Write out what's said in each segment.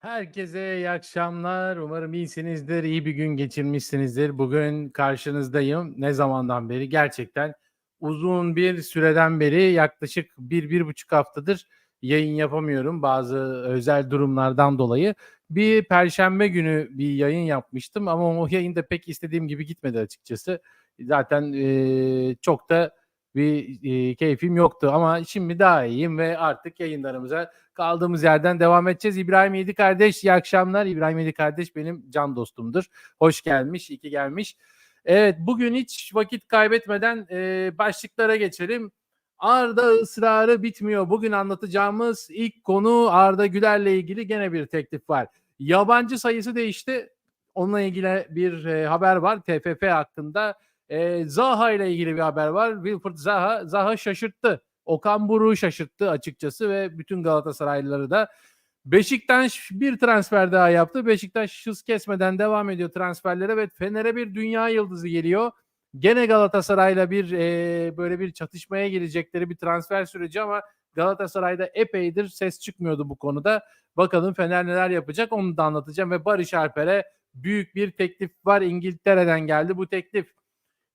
Herkese iyi akşamlar. Umarım iyisinizdir, iyi bir gün geçirmişsinizdir. Bugün karşınızdayım. Ne zamandan beri? Gerçekten uzun bir süreden beri yaklaşık bir, bir buçuk haftadır yayın yapamıyorum bazı özel durumlardan dolayı. Bir perşembe günü bir yayın yapmıştım ama o yayın da pek istediğim gibi gitmedi açıkçası. Zaten eee, çok da bir eee, keyfim yoktu ama şimdi daha iyiyim ve artık yayınlarımıza kaldığımız yerden devam edeceğiz. İbrahim Yedi kardeş, iyi akşamlar. İbrahim Yedi kardeş benim can dostumdur. Hoş gelmiş, iyi ki gelmiş. Evet, bugün hiç vakit kaybetmeden e, başlıklara geçelim. Arda ısrarı bitmiyor. Bugün anlatacağımız ilk konu Arda Güler'le ilgili gene bir teklif var. Yabancı sayısı değişti. Onunla ilgili bir e, haber var TFF hakkında. E, Zaha ile ilgili bir haber var. Wilfried Zaha, Zaha şaşırttı. Okan Buruk'u şaşırttı açıkçası ve bütün Galatasaraylıları da. Beşiktaş bir transfer daha yaptı. Beşiktaş hız kesmeden devam ediyor transferlere ve Fener'e bir dünya yıldızı geliyor. Gene Galatasaray'la bir e, böyle bir çatışmaya girecekleri bir transfer süreci ama Galatasaray'da epeydir ses çıkmıyordu bu konuda. Bakalım Fener neler yapacak onu da anlatacağım ve Barış Alper'e büyük bir teklif var. İngiltere'den geldi bu teklif.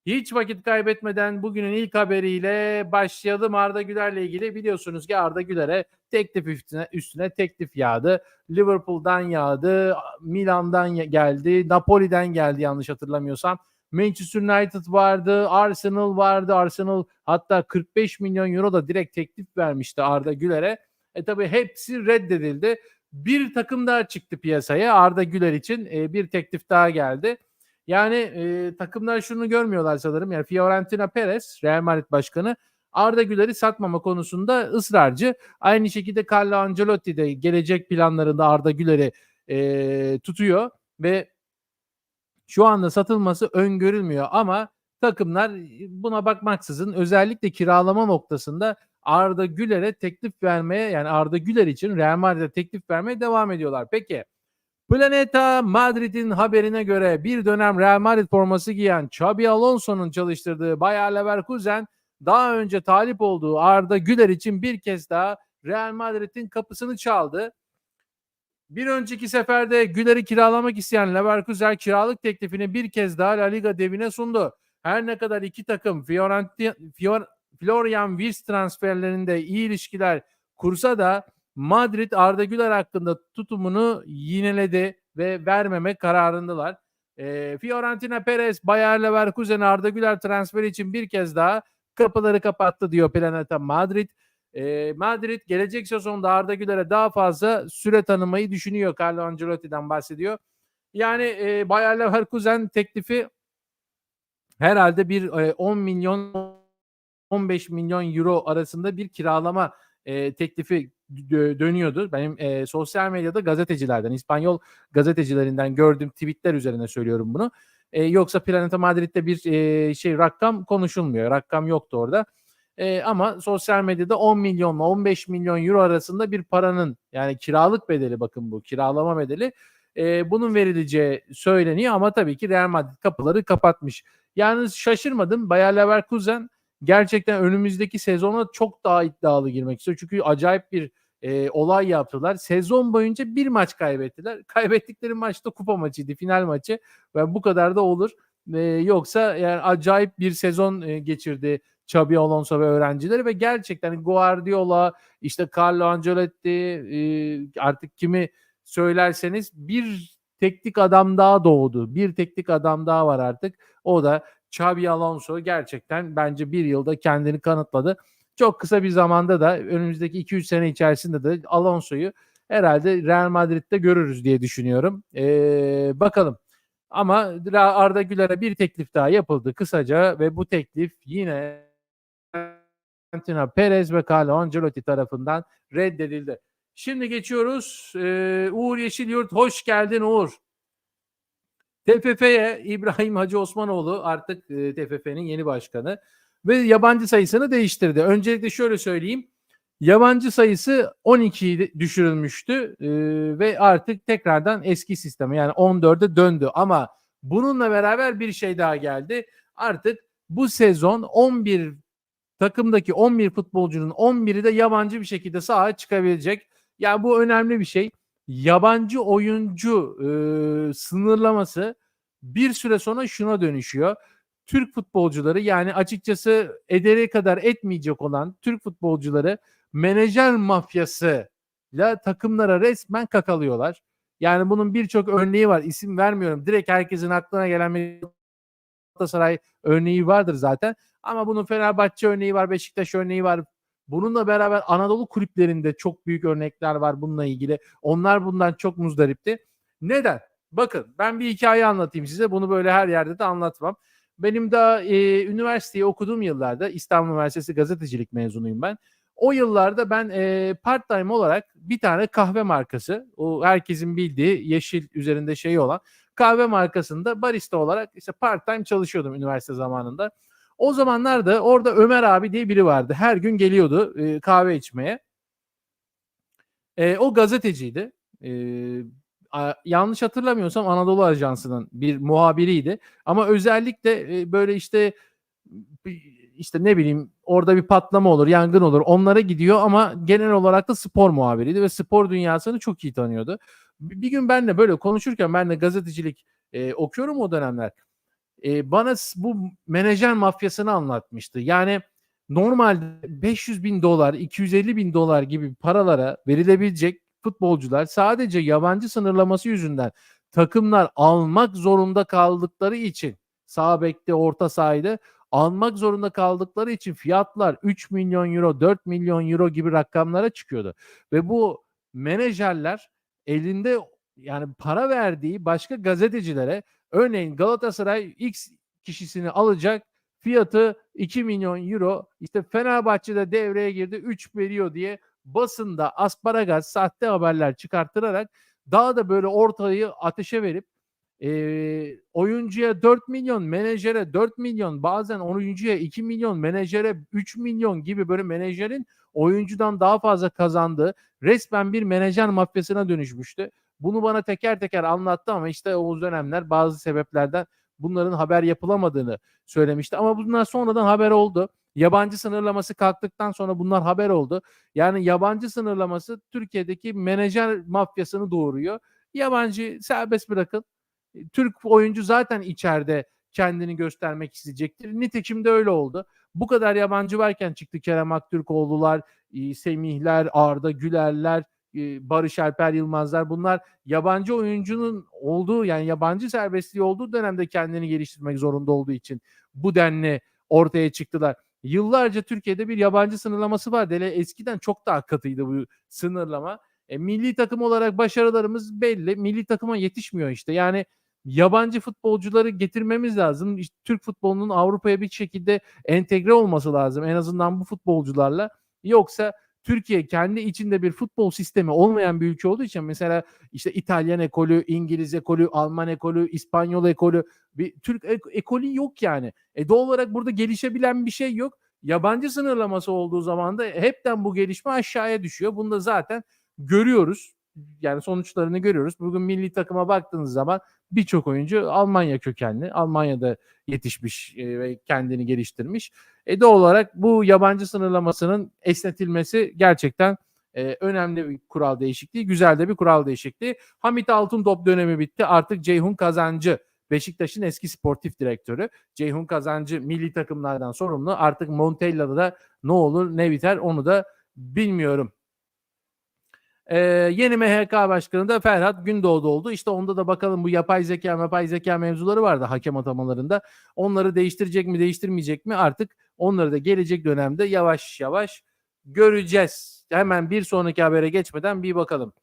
Hiç vakit kaybetmeden bugünün ilk haberiyle başlayalım Arda Güler'le ilgili. Biliyorsunuz ki Arda Güler'e teklif üstüne, üstüne teklif yağdı. Liverpool'dan yağdı, Milan'dan geldi, Napoli'den geldi yanlış hatırlamıyorsam. Manchester United vardı, Arsenal vardı. Arsenal hatta 45 milyon euro da direkt teklif vermişti Arda Güler'e. E tabi hepsi reddedildi. Bir takım daha çıktı piyasaya Arda Güler için. E, bir teklif daha geldi. Yani e, takımlar şunu görmüyorlar sanırım. Yani Fiorentina Perez, Real Madrid Başkanı Arda Güler'i satmama konusunda ısrarcı. Aynı şekilde Carlo Ancelotti de gelecek planlarında Arda Güler'i e, tutuyor ve şu anda satılması öngörülmüyor ama takımlar buna bakmaksızın özellikle kiralama noktasında Arda Güler'e teklif vermeye yani Arda Güler için Real Madrid'e teklif vermeye devam ediyorlar. Peki Planeta Madrid'in haberine göre bir dönem Real Madrid forması giyen Xabi Alonso'nun çalıştırdığı Bayer Leverkusen daha önce talip olduğu Arda Güler için bir kez daha Real Madrid'in kapısını çaldı. Bir önceki seferde Güler'i kiralamak isteyen Leverkusen kiralık teklifini bir kez daha La Liga devine sundu. Her ne kadar iki takım Fiorentina, Fior, Florian Wirtz transferlerinde iyi ilişkiler kursa da Madrid Arda Güler hakkında tutumunu yineledi ve vermeme kararındalar. E, Fiorentina Perez, Bayer Leverkusen Arda Güler transferi için bir kez daha kapıları kapattı diyor Planeta Madrid. E, Madrid gelecek sezonda Arda Güler'e daha fazla süre tanımayı düşünüyor. Carlo Ancelotti'den bahsediyor. Yani e, Bayer Leverkusen teklifi herhalde bir e, 10 milyon 15 milyon euro arasında bir kiralama e, teklifi dönüyordu. Benim e, sosyal medyada gazetecilerden, İspanyol gazetecilerinden gördüğüm tweetler üzerine söylüyorum bunu. E, yoksa Planeta Madrid'de bir e, şey rakam konuşulmuyor. Rakam yoktu orada. E, ama sosyal medyada 10 milyonla 15 milyon euro arasında bir paranın yani kiralık bedeli bakın bu kiralama bedeli e, bunun verileceği söyleniyor ama tabii ki Real Madrid kapıları kapatmış. Yani şaşırmadım. Bayer Leverkusen gerçekten önümüzdeki sezona çok daha iddialı girmek istiyor. Çünkü acayip bir e, olay yaptılar. Sezon boyunca bir maç kaybettiler. Kaybettikleri maç da kupa maçıydı, final maçı. Ve bu kadar da olur. E, yoksa yani acayip bir sezon e, geçirdi Xabi Alonso ve öğrencileri ve gerçekten Guardiola, işte Carlo Ancelotti e, artık kimi söylerseniz bir teknik adam daha doğdu. Bir teknik adam daha var artık. O da Xabi Alonso gerçekten bence bir yılda kendini kanıtladı. Çok kısa bir zamanda da önümüzdeki 2-3 sene içerisinde de Alonso'yu herhalde Real Madrid'de görürüz diye düşünüyorum. Ee, bakalım. Ama Arda Güler'e bir teklif daha yapıldı kısaca ve bu teklif yine Florentino Perez ve Carlo Ancelotti tarafından reddedildi. Şimdi geçiyoruz. Ee, Uğur Yeşilyurt hoş geldin Uğur. TFF'ye İbrahim Hacı Osmanoğlu artık e, TFF'nin yeni başkanı ve yabancı sayısını değiştirdi. Öncelikle şöyle söyleyeyim. Yabancı sayısı 12 düşürülmüştü e, ve artık tekrardan eski sisteme yani 14'e döndü. Ama bununla beraber bir şey daha geldi. Artık bu sezon 11 takımdaki 11 futbolcunun 11'i de yabancı bir şekilde sahaya çıkabilecek. Yani bu önemli bir şey. Yabancı oyuncu e, sınırlaması bir süre sonra şuna dönüşüyor. Türk futbolcuları yani açıkçası ederi kadar etmeyecek olan Türk futbolcuları menajer mafyasıyla takımlara resmen kakalıyorlar. Yani bunun birçok örneği var. İsim vermiyorum. Direkt herkesin aklına gelen bir Galatasaray örneği vardır zaten. Ama bunun Fenerbahçe örneği var, Beşiktaş örneği var. Bununla beraber Anadolu kulüplerinde çok büyük örnekler var bununla ilgili. Onlar bundan çok muzdaripti. Neden? Bakın ben bir hikaye anlatayım size. Bunu böyle her yerde de anlatmam. Benim daha e, üniversiteyi okuduğum yıllarda İstanbul Üniversitesi gazetecilik mezunuyum ben. O yıllarda ben e, part time olarak bir tane kahve markası, o herkesin bildiği yeşil üzerinde şeyi olan kahve markasında barista olarak işte part time çalışıyordum üniversite zamanında. O zamanlarda orada Ömer abi diye biri vardı. Her gün geliyordu e, kahve içmeye. E, o gazeteciydi. E, a, yanlış hatırlamıyorsam Anadolu Ajansı'nın bir muhabiriydi. Ama özellikle e, böyle işte işte ne bileyim orada bir patlama olur, yangın olur. Onlara gidiyor ama genel olarak da spor muhabiriydi ve spor dünyasını çok iyi tanıyordu. Bir gün benle böyle konuşurken ben de gazetecilik e, okuyorum o dönemler. E, bana bu menajer mafyasını anlatmıştı. Yani normalde 500 bin dolar, 250 bin dolar gibi paralara verilebilecek futbolcular sadece yabancı sınırlaması yüzünden takımlar almak zorunda kaldıkları için sağ bekte orta sahada almak zorunda kaldıkları için fiyatlar 3 milyon euro, 4 milyon euro gibi rakamlara çıkıyordu. Ve bu menajerler elinde yani para verdiği başka gazetecilere örneğin Galatasaray X kişisini alacak fiyatı 2 milyon euro işte Fenerbahçe'de devreye girdi 3 veriyor diye basında asparagas sahte haberler çıkarttırarak daha da böyle ortayı ateşe verip e, oyuncuya 4 milyon, menajere 4 milyon, bazen oyuncuya 2 milyon, menajere 3 milyon gibi böyle menajerin oyuncudan daha fazla kazandığı resmen bir menajer mafyasına dönüşmüştü. Bunu bana teker teker anlattı ama işte o dönemler bazı sebeplerden bunların haber yapılamadığını söylemişti. Ama bunlar sonradan haber oldu. Yabancı sınırlaması kalktıktan sonra bunlar haber oldu. Yani yabancı sınırlaması Türkiye'deki menajer mafyasını doğuruyor. Yabancı serbest bırakın. Türk oyuncu zaten içeride kendini göstermek isteyecektir. Nitekim de öyle oldu. Bu kadar yabancı varken çıktı Kerem Aktürkoğlu'lar, Semihler, Arda Gülerler, Barış Alper Yılmazlar bunlar yabancı oyuncunun olduğu yani yabancı serbestliği olduğu dönemde kendini geliştirmek zorunda olduğu için bu denli ortaya çıktılar. Yıllarca Türkiye'de bir yabancı sınırlaması var. Dele eskiden çok daha katıydı bu sınırlama. E, milli takım olarak başarılarımız belli. Milli takıma yetişmiyor işte. Yani yabancı futbolcuları getirmemiz lazım. İşte Türk futbolunun Avrupa'ya bir şekilde entegre olması lazım. En azından bu futbolcularla. Yoksa Türkiye kendi içinde bir futbol sistemi olmayan bir ülke olduğu için mesela işte İtalyan ekolü, İngiliz ekolü, Alman ekolü, İspanyol ekolü, bir Türk ekolü yok yani. E doğal olarak burada gelişebilen bir şey yok. Yabancı sınırlaması olduğu zaman da hepten bu gelişme aşağıya düşüyor. Bunu da zaten görüyoruz. Yani sonuçlarını görüyoruz. Bugün milli takıma baktığınız zaman birçok oyuncu Almanya kökenli. Almanya'da yetişmiş e, ve kendini geliştirmiş. E doğal olarak bu yabancı sınırlamasının esnetilmesi gerçekten e, önemli bir kural değişikliği. Güzel de bir kural değişikliği. Hamit Altıntop dönemi bitti. Artık Ceyhun Kazancı Beşiktaş'ın eski sportif direktörü. Ceyhun Kazancı milli takımlardan sorumlu. Artık Montella'da da ne olur ne biter onu da bilmiyorum. Ee, yeni MHK başkanı da Ferhat Gündoğdu oldu. İşte onda da bakalım bu yapay zeka yapay zeka mevzuları vardı hakem atamalarında. Onları değiştirecek mi değiştirmeyecek mi artık onları da gelecek dönemde yavaş yavaş göreceğiz. Hemen bir sonraki habere geçmeden bir bakalım.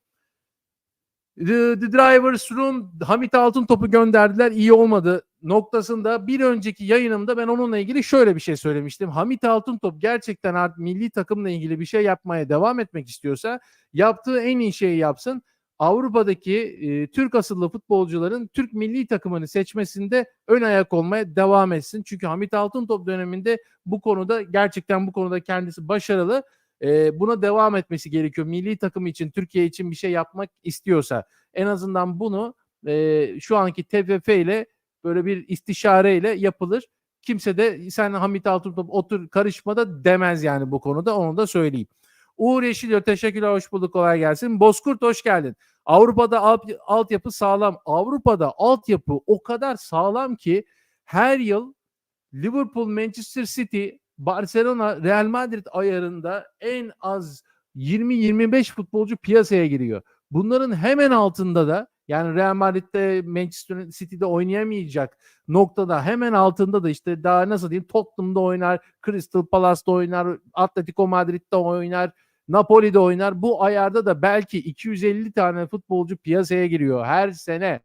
The, Drivers Room Hamit Altın topu gönderdiler iyi olmadı noktasında bir önceki yayınımda ben onunla ilgili şöyle bir şey söylemiştim. Hamit Altıntop gerçekten artık milli takımla ilgili bir şey yapmaya devam etmek istiyorsa yaptığı en iyi şeyi yapsın. Avrupa'daki e, Türk asıllı futbolcuların Türk milli takımını seçmesinde ön ayak olmaya devam etsin. Çünkü Hamit Altıntop döneminde bu konuda gerçekten bu konuda kendisi başarılı. E, buna devam etmesi gerekiyor. Milli takım için, Türkiye için bir şey yapmak istiyorsa en azından bunu e, şu anki TFF ile böyle bir istişareyle yapılır. Kimse de sen Hamit Altıntop otur karışma da demez yani bu konuda onu da söyleyeyim. Uğur Yeşilyo teşekkürler hoş bulduk kolay gelsin. Bozkurt hoş geldin. Avrupa'da alt, altyapı sağlam. Avrupa'da altyapı o kadar sağlam ki her yıl Liverpool, Manchester City, Barcelona, Real Madrid ayarında en az 20-25 futbolcu piyasaya giriyor. Bunların hemen altında da yani Real Madrid'de Manchester City'de oynayamayacak noktada hemen altında da işte daha nasıl diyeyim Tottenham'da oynar, Crystal Palace'da oynar, Atletico Madrid'de oynar, Napoli'de oynar. Bu ayarda da belki 250 tane futbolcu piyasaya giriyor her sene.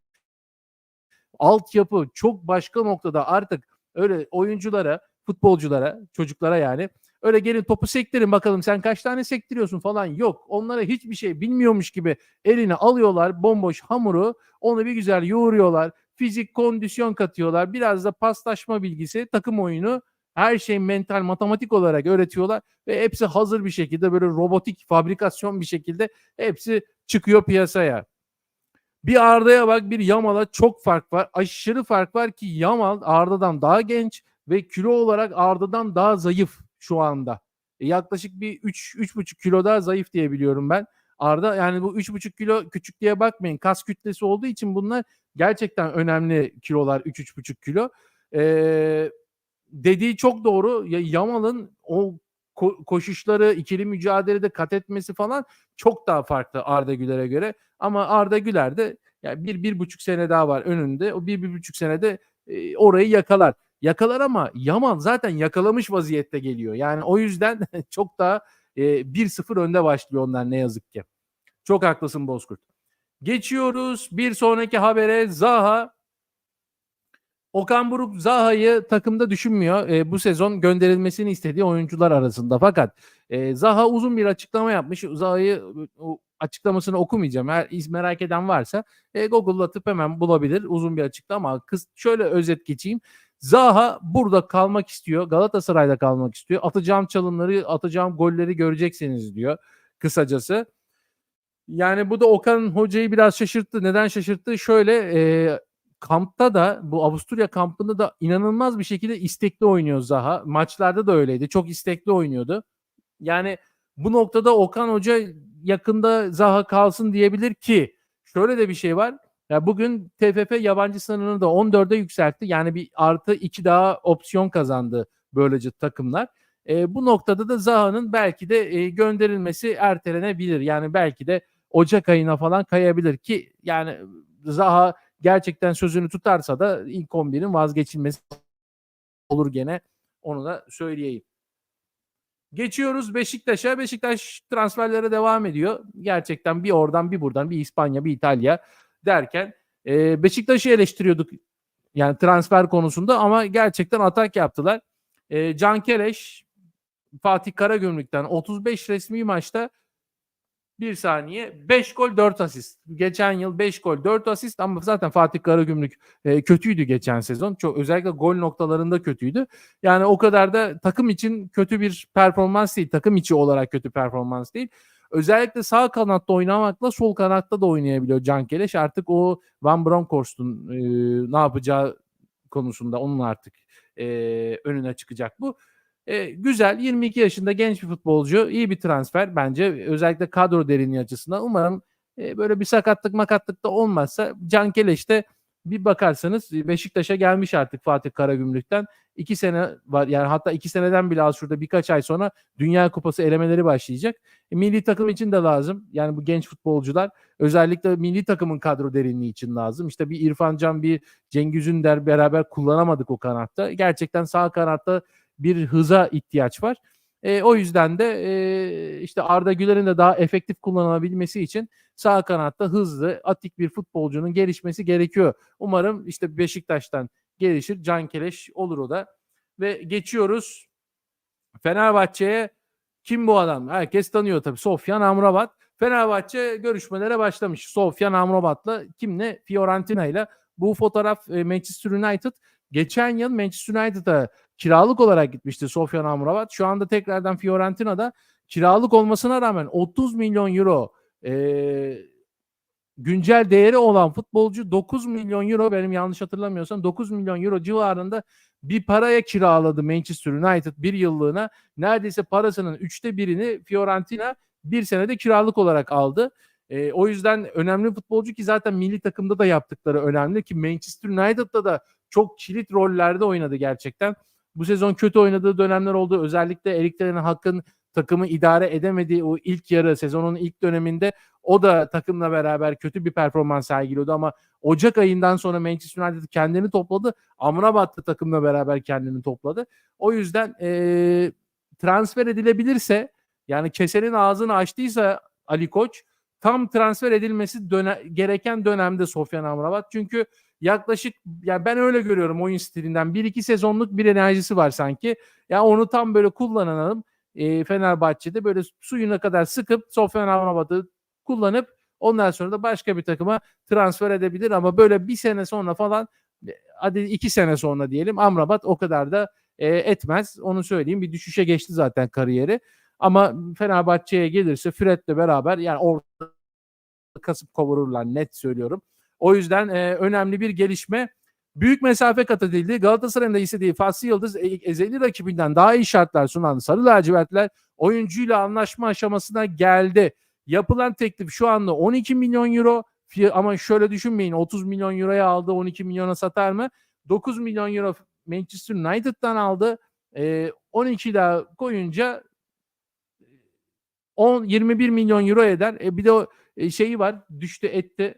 Altyapı çok başka noktada artık öyle oyunculara, futbolculara, çocuklara yani öyle gelin topu sektirin bakalım sen kaç tane sektiriyorsun falan yok. Onlara hiçbir şey bilmiyormuş gibi eline alıyorlar bomboş hamuru onu bir güzel yoğuruyorlar. Fizik, kondisyon katıyorlar. Biraz da paslaşma bilgisi, takım oyunu her şey mental, matematik olarak öğretiyorlar ve hepsi hazır bir şekilde böyle robotik fabrikasyon bir şekilde hepsi çıkıyor piyasaya. Bir Arda'ya bak bir Yamal'a çok fark var. Aşırı fark var ki Yamal Arda'dan daha genç ve kilo olarak Arda'dan daha zayıf şu anda. E, yaklaşık bir 3 3,5 kilo daha zayıf diye biliyorum ben. Arda yani bu 3,5 kilo küçük diye bakmayın. Kas kütlesi olduğu için bunlar gerçekten önemli kilolar 3-3,5 kilo. Ee, dediği çok doğru. Ya Yamal'ın o ko- koşuşları, ikili mücadelede kat etmesi falan çok daha farklı Arda Güler'e göre. Ama Arda Güler de yani bir, bir buçuk sene daha var önünde. O bir, bir buçuk senede e, orayı yakalar. Yakalar ama Yamal zaten yakalamış vaziyette geliyor. Yani o yüzden çok daha e, 1-0 önde başlıyor onlar ne yazık ki. Çok haklısın Bozkurt. Geçiyoruz bir sonraki habere Zaha Okan Buruk Zaha'yı takımda düşünmüyor. E, bu sezon gönderilmesini istediği oyuncular arasında. Fakat e, Zaha uzun bir açıklama yapmış. Zaha'yı o açıklamasını okumayacağım. Eğer iz merak eden varsa e, Google'latıp hemen bulabilir. Uzun bir açıklama. Kız şöyle özet geçeyim. Zaha burada kalmak istiyor. Galatasaray'da kalmak istiyor. Atacağım çalımları, atacağım golleri göreceksiniz diyor kısacası. Yani bu da Okan hocayı biraz şaşırttı. Neden şaşırttı? Şöyle e, kampta da bu Avusturya kampında da inanılmaz bir şekilde istekli oynuyor Zaha. Maçlarda da öyleydi. Çok istekli oynuyordu. Yani bu noktada Okan Hoca yakında Zaha kalsın diyebilir ki şöyle de bir şey var. Ya bugün TFF yabancı sınırını da 14'e yükseltti. Yani bir artı 2 daha opsiyon kazandı böylece takımlar. E, bu noktada da Zaha'nın belki de e, gönderilmesi ertelenebilir. Yani belki de Ocak ayına falan kayabilir ki yani Zaha gerçekten sözünü tutarsa da ilk 11'in vazgeçilmesi olur gene. Onu da söyleyeyim. Geçiyoruz Beşiktaş'a. Beşiktaş transferlere devam ediyor. Gerçekten bir oradan bir buradan bir İspanya bir İtalya derken e, Beşiktaş'ı eleştiriyorduk yani transfer konusunda ama gerçekten atak yaptılar. E, Can Keleş Fatih Karagümrük'ten 35 resmi maçta bir saniye 5 gol 4 asist. Geçen yıl 5 gol 4 asist ama zaten Fatih Karagümrük e, kötüydü geçen sezon. Çok özellikle gol noktalarında kötüydü. Yani o kadar da takım için kötü bir performans değil. Takım içi olarak kötü performans değil. Özellikle sağ kanatta oynamakla sol kanatta da oynayabiliyor Can Keleş. Artık o Van Bronckhorst'un e, ne yapacağı konusunda onun artık e, önüne çıkacak bu. E, güzel 22 yaşında genç bir futbolcu iyi bir transfer bence özellikle kadro derinliği açısından umarım e, böyle bir sakatlık makatlık da olmazsa Can Keleş de bir bakarsanız Beşiktaş'a gelmiş artık Fatih Karagümrük'ten. iki sene var yani hatta iki seneden bile az şurada birkaç ay sonra Dünya Kupası elemeleri başlayacak. E, milli takım için de lazım. Yani bu genç futbolcular özellikle milli takımın kadro derinliği için lazım. İşte bir İrfan Can bir Cengiz Ünder beraber kullanamadık o kanatta. Gerçekten sağ kanatta bir hıza ihtiyaç var. E, o yüzden de e, işte Arda Güler'in de daha efektif kullanılabilmesi için sağ kanatta hızlı, atik bir futbolcunun gelişmesi gerekiyor. Umarım işte Beşiktaş'tan gelişir. Can Keleş olur o da. Ve geçiyoruz Fenerbahçe'ye. Kim bu adam? Herkes tanıyor tabii. Sofyan Amrabat. Fenerbahçe görüşmelere başlamış. Sofyan Amrabat'la kimle? Fiorentina ile. Bu fotoğraf e, Manchester United. Geçen yıl Manchester United'a kiralık olarak gitmişti Sofyan Amrabat. Şu anda tekrardan Fiorentina'da kiralık olmasına rağmen 30 milyon euro e, güncel değeri olan futbolcu 9 milyon euro benim yanlış hatırlamıyorsam 9 milyon euro civarında bir paraya kiraladı Manchester United bir yıllığına. Neredeyse parasının üçte birini Fiorentina bir senede kiralık olarak aldı. E, o yüzden önemli futbolcu ki zaten milli takımda da yaptıkları önemli ki Manchester United'da da çok kilit rollerde oynadı gerçekten. Bu sezon kötü oynadığı dönemler oldu. Özellikle Erik Ten Hag'ın takımı idare edemediği o ilk yarı sezonun ilk döneminde o da takımla beraber kötü bir performans sergiliyordu ama Ocak ayından sonra Manchester United kendini topladı. Amrabat da takımla beraber kendini topladı. O yüzden e, transfer edilebilirse yani kesenin ağzını açtıysa Ali Koç tam transfer edilmesi döne, gereken dönemde Sofyan Amrabat. Çünkü yaklaşık yani ben öyle görüyorum oyun stilinden. Bir iki sezonluk bir enerjisi var sanki. Ya yani onu tam böyle kullanalım. E, Fenerbahçe'de böyle suyuna kadar sıkıp Sofyan Amrabat'ı kullanıp ondan sonra da başka bir takıma transfer edebilir ama böyle bir sene sonra falan hadi iki sene sonra diyelim Amrabat o kadar da e, etmez. Onu söyleyeyim. Bir düşüşe geçti zaten kariyeri. Ama Fenerbahçe'ye gelirse Fred'le beraber yani orada kasıp kavururlar net söylüyorum. O yüzden e, önemli bir gelişme. Büyük mesafe kat edildi. Galatasaray'ın da istediği Faslı Yıldız e, ezeli rakibinden daha iyi şartlar sunan Sarı Lacivertler oyuncuyla anlaşma aşamasına geldi. Yapılan teklif şu anda 12 milyon euro ama şöyle düşünmeyin 30 milyon euroya aldı 12 milyona satar mı? 9 milyon euro Manchester United'dan aldı. E, 12 daha koyunca 10 21 milyon euro eder. E, bir de o şeyi var düştü etti.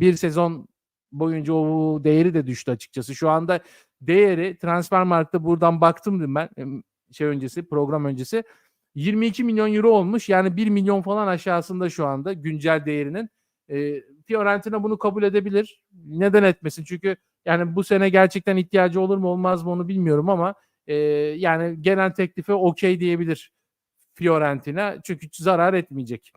Bir sezon boyunca o değeri de düştü açıkçası. Şu anda değeri Transfermarkt'ta buradan baktım ben şey öncesi program öncesi 22 milyon euro olmuş. Yani 1 milyon falan aşağısında şu anda güncel değerinin. E, Fiorentina bunu kabul edebilir. Neden etmesin? Çünkü yani bu sene gerçekten ihtiyacı olur mu olmaz mı onu bilmiyorum ama e, yani genel teklife okey diyebilir Fiorentina. Çünkü zarar etmeyecek.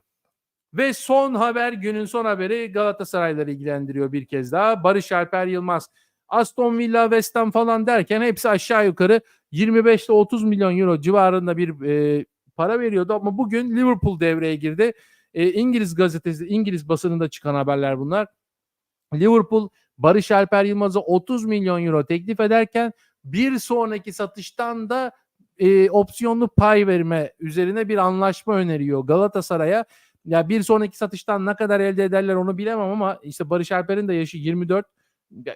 Ve son haber günün son haberi Galatasaray'ları ilgilendiriyor bir kez daha. Barış Alper Yılmaz, Aston Villa, West Ham falan derken hepsi aşağı yukarı 25 ile 30 milyon euro civarında bir e, para veriyordu ama bugün Liverpool devreye girdi. E, İngiliz gazetesi, İngiliz basınında çıkan haberler bunlar. Liverpool Barış Alper Yılmaz'a 30 milyon euro teklif ederken bir sonraki satıştan da e, opsiyonlu pay verme üzerine bir anlaşma öneriyor Galatasaray'a. Ya bir sonraki satıştan ne kadar elde ederler onu bilemem ama işte Barış Alper'in de yaşı 24.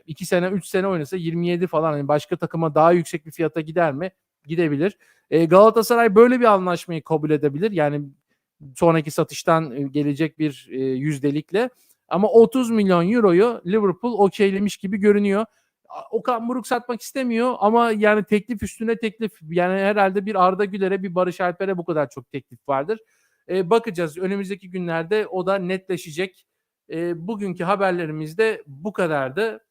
2 sene 3 sene oynasa 27 falan. Yani başka takıma daha yüksek bir fiyata gider mi? Gidebilir. E, Galatasaray böyle bir anlaşmayı kabul edebilir. Yani sonraki satıştan gelecek bir e, yüzdelikle. Ama 30 milyon euroyu Liverpool okeylemiş gibi görünüyor. Okan Buruk satmak istemiyor ama yani teklif üstüne teklif. Yani herhalde bir Arda Güler'e bir Barış Alper'e bu kadar çok teklif vardır. E, bakacağız önümüzdeki günlerde o da netleşecek. E, bugünkü haberlerimiz de bu kadardı.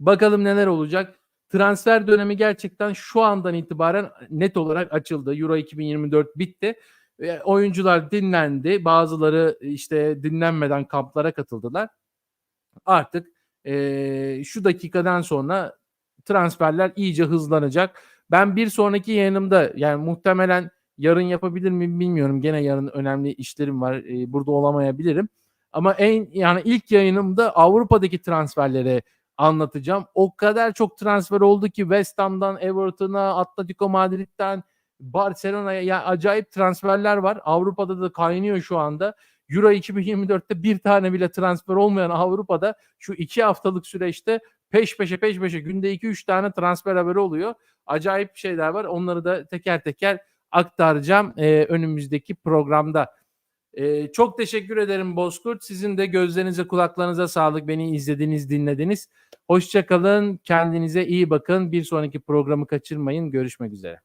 Bakalım neler olacak. Transfer dönemi gerçekten şu andan itibaren net olarak açıldı. Euro 2024 bitti. E, oyuncular dinlendi. Bazıları işte dinlenmeden kamplara katıldılar. Artık e, şu dakikadan sonra transferler iyice hızlanacak. Ben bir sonraki yayınımda yani muhtemelen yarın yapabilir miyim bilmiyorum. Gene yarın önemli işlerim var. E, burada olamayabilirim. Ama en yani ilk yayınımda Avrupa'daki transferleri anlatacağım. O kadar çok transfer oldu ki West Ham'dan Everton'a, Atletico Madrid'den Barcelona'ya yani acayip transferler var. Avrupa'da da kaynıyor şu anda. Euro 2024'te bir tane bile transfer olmayan Avrupa'da şu iki haftalık süreçte peş peşe peş peşe günde 2-3 tane transfer haberi oluyor. Acayip şeyler var. Onları da teker teker aktaracağım e, önümüzdeki programda. E, çok teşekkür ederim Bozkurt. Sizin de gözlerinize kulaklarınıza sağlık. Beni izlediniz, dinlediniz. Hoşçakalın. Kendinize iyi bakın. Bir sonraki programı kaçırmayın. Görüşmek üzere.